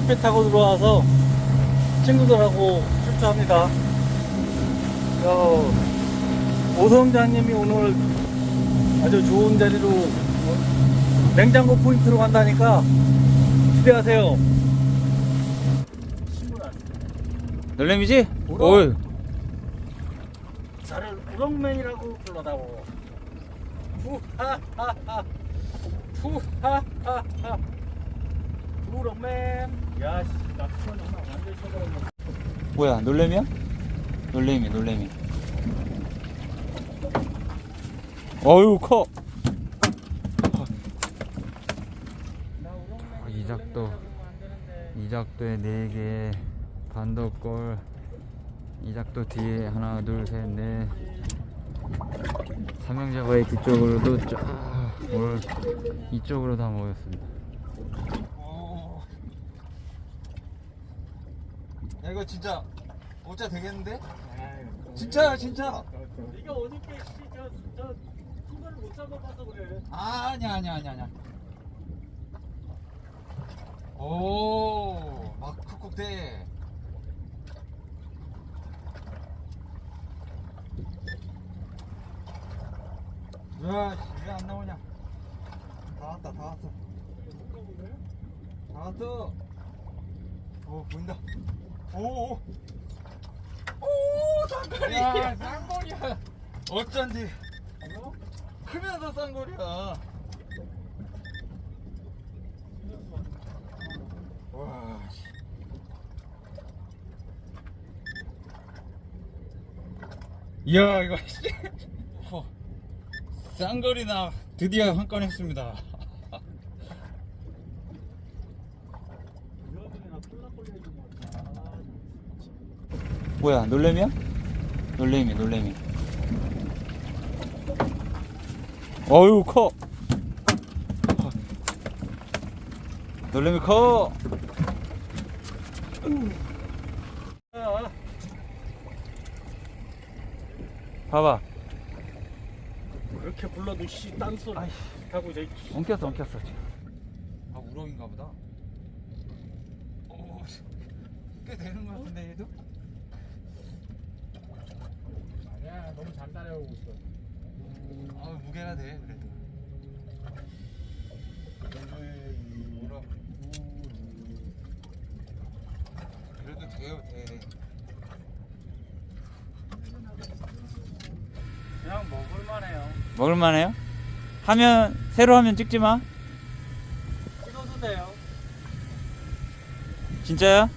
아침배 타고 들어와서 친구들하고 출조합니다. 어, 오성장님이 오늘 아주 좋은 자리로 어, 냉장고 포인트로 간다니까 기대하세요. 놀래미지? 어이. 나를 우렁맨이라고 불러다오. 후하하하. 후하하하. 우렁맨. 야, 그건 하나 완전. 뭐야, 놀래미야? 놀래미, 놀래미. 어유 커. 어, 이작도. 이작도에 4개, 반도골, 이작도 뒤에 하나, 둘, 셋, 넷. 삼형제바위 뒤쪽으로도 쫙, 올, 이쪽으로 다 모였습니다. 야 이거 진짜 오자 되겠는데? 진짜야 진짜 이게 어저께 씨, 저, 저, 큰 거를 못 잡아봐서 그래. 아, 아니야 아니야 아니야 아니야 오 막 쿡쿡 대 야, 왜안 나오냐? 다 왔다, 다 왔어. 다 왔어. 오, 보인다. 오, 오. 오, 쌍거리. 야, 쌍거리야. 어쩐지. 크면서 쌍거리야. 와, 씨. 이야, 이거, 씨. 어, 쌍거리나 드디어 한 건 했습니다. 뭐야, 놀래미야? 놀래미, 놀래미. 어유 커. 놀래미 커. 봐봐. 그렇게 불러도 씨, 딴소리 하고 저기 엉켰어, 엉켰어. 지금. 아, 우럭인가 보다. 오, 꽤 되는 것 같은데, 얘도? 아니 야, 너무 잘 따라오고 있어. 아, 무게가 돼, 그래도. 그래도 돼요, 돼. 그냥 먹을만해요. 먹을만해요? 하면 새로 하면 찍지 마. 찍어도 돼요. 진짜야?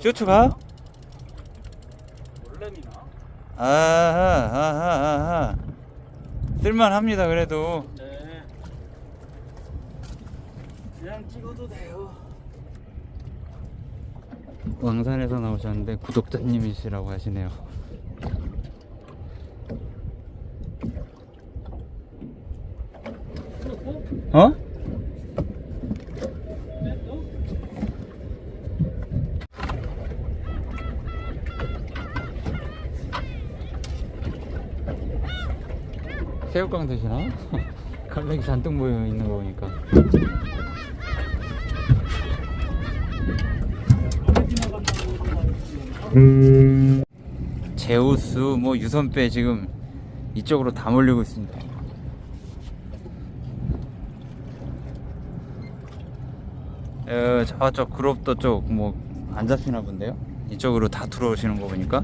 쇼츠 가? 아하, 아하, 아하. 쓸만합니다, 그래도. 네. 그냥 찍어도 돼요. 왕산에서 나오셨는데 구독자님이시라고 하시네요. 어? 새우깡 드시나? 갈매기 잔뜩 모여 있는 거 보니까. 제우스 뭐 유선배 지금 이쪽으로 다 몰리고 있습니다. 어, 저쪽 그룹도 쪽뭐 안 잡히나 본데요? 이쪽으로 다 들어오시는 거 보니까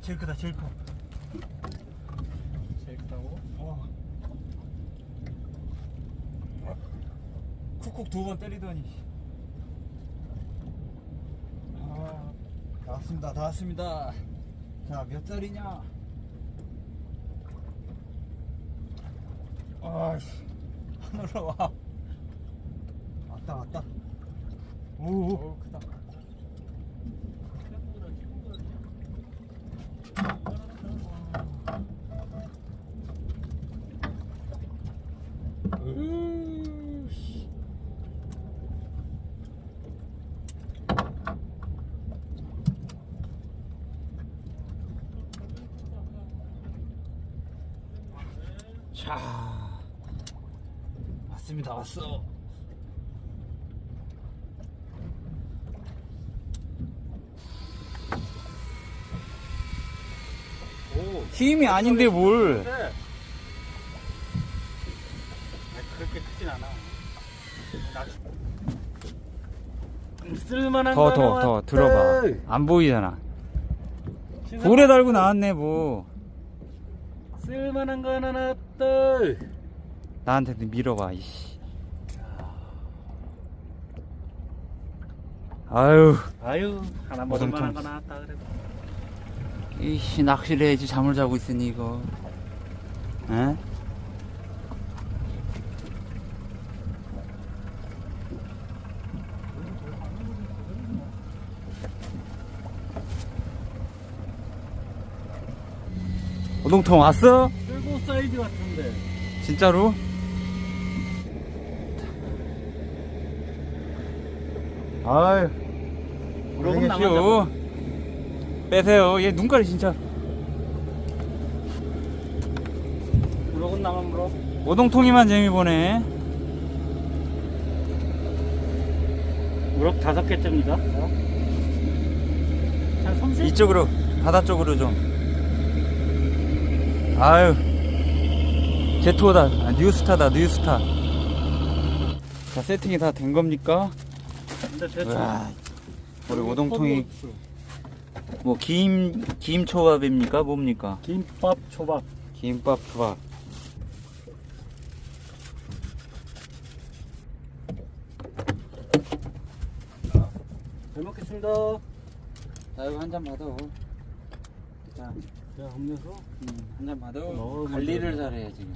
제일 크다, 제일 커. 제일 크다고? 어. 쿡쿡 두 번 때리더니. 아, 다 왔습니다, 다 왔습니다. 자, 몇 자리냐? 아이씨, 하늘로 와. 왔다, 왔다. 오, 오, 크다. 자 왔습니다 왔어 오. 힘이 아닌데 뭘? 네. 그렇게 크진 않아. 낚시- 쓸만한 더 거 더 하나 더 왔다. 들어봐. 안 보이잖아. 볼에 달고 나왔네 뭐. 쓸만한 거 하나 나왔다. 나한테 밀어봐 이씨. 아유 아유 하나 먹을 어성통. 만한 거 나왔다 그래도. 이씨 낚시를 해야지 잠을 자고 있으니 이거. 에? 오동통 왔어? 쓸고 사이즈 같은데. 진짜로? 아유 우럭은 고생했슈 빼세요 얘 눈깔이 진짜 우럭은 나만 물어. 오동통이만 재미 보네 우럭 다섯 개째입니다. 한 30? 이쪽으로 바다 쪽으로 좀 아유 제트호다 아, 뉴스타다 뉴스타 자 세팅이 다 된 겁니까? 근데 대충. 우와, 우리 오동통이 뭐 김 김초밥입니까 뭡니까? 김밥 초밥. 김밥 초밥 잘 먹겠습니다. 자 이거 한 잔 받아 자 자, 음료수. 한잔 받아 관리를. 잘해야지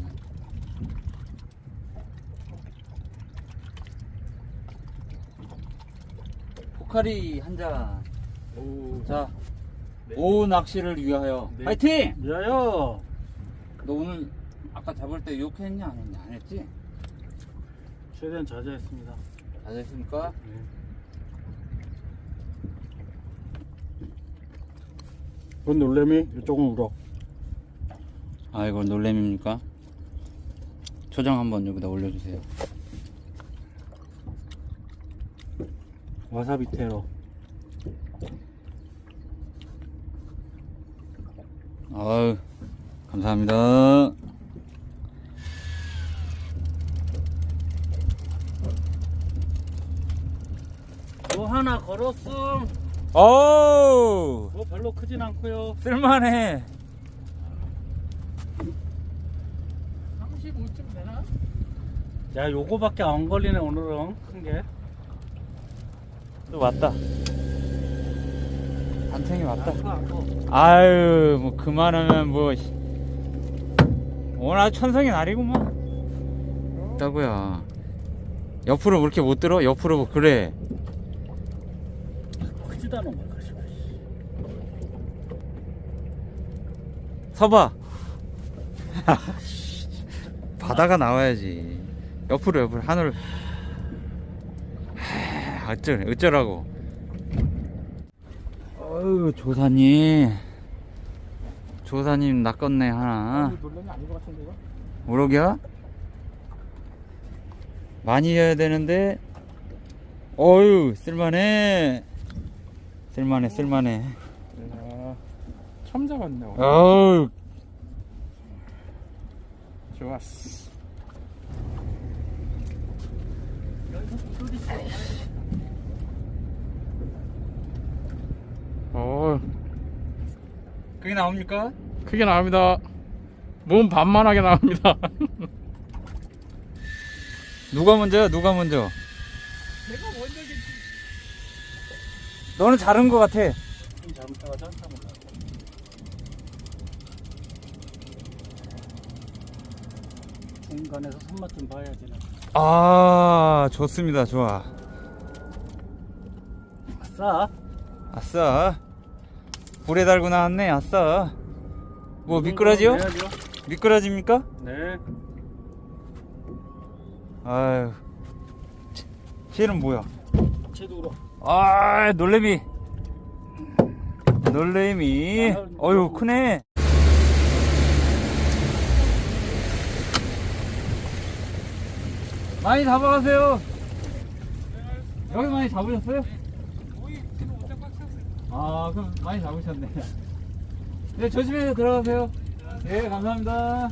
포카리 한 잔 오. 자, 네. 오후 낚시를 위하여 네. 파이팅! 야요. 너 오늘 아까 잡을 때 욕했냐 안 했냐 안 했지? 최대한 자제했습니다. 잘했습니까? 네. 이건 놀래미, 이쪽은 우럭. 아 이거 놀램입니까? 초장 한번 여기다 올려주세요 와사비 테러. 아유 감사합니다 뭐 하나 걸었음. 어우 뭐 별로 크진 않고요. 쓸만해 35쯤 되나? 야, 요거밖에 안 걸리네 오늘은 큰 게. 또 왔다 반탱이 왔다. 아유 뭐 그만하면 뭐 씨. 오늘 아주 천성의 날이구만 있다고야 옆으로 그렇게 못 들어? 옆으로 뭐 그래 크지도 않은 걸 가지고. 서봐. 바다가 나와야지. 옆으로 옆으로 하늘 하, 어쩔 어쩌라고. 어유 조사님. 조사님 낚았네 하나. 놀래미 아닌 것 같은데 이거? 우럭이야? 많이 해야 되는데. 어유 쓸만해 쓸만해 쓸만해 야, 처음 잡았네. 오늘. 어우 좋았어. 어 그게 나옵니까? 크게 나옵니다 몸 반만하게 나옵니다 누가 먼저야 누가 먼저 내가 먼저겠지. 너는 자른 거 같아. 중간에서 손맛 좀 봐야지. 나. 아 좋습니다 좋아 아싸. 아싸 불에 달고 나왔네 아싸 뭐 미끄러지요? 내야죠. 미끄러집니까? 네. 아유 쟤는 뭐야 채도 울어. 아 놀래미 놀래미 어휴 크네 많이 잡아가세요. 여기 많이 잡으셨어요? 아, 그럼 많이 잡으셨네. 네, 조심해서 들어가세요. 네, 감사합니다.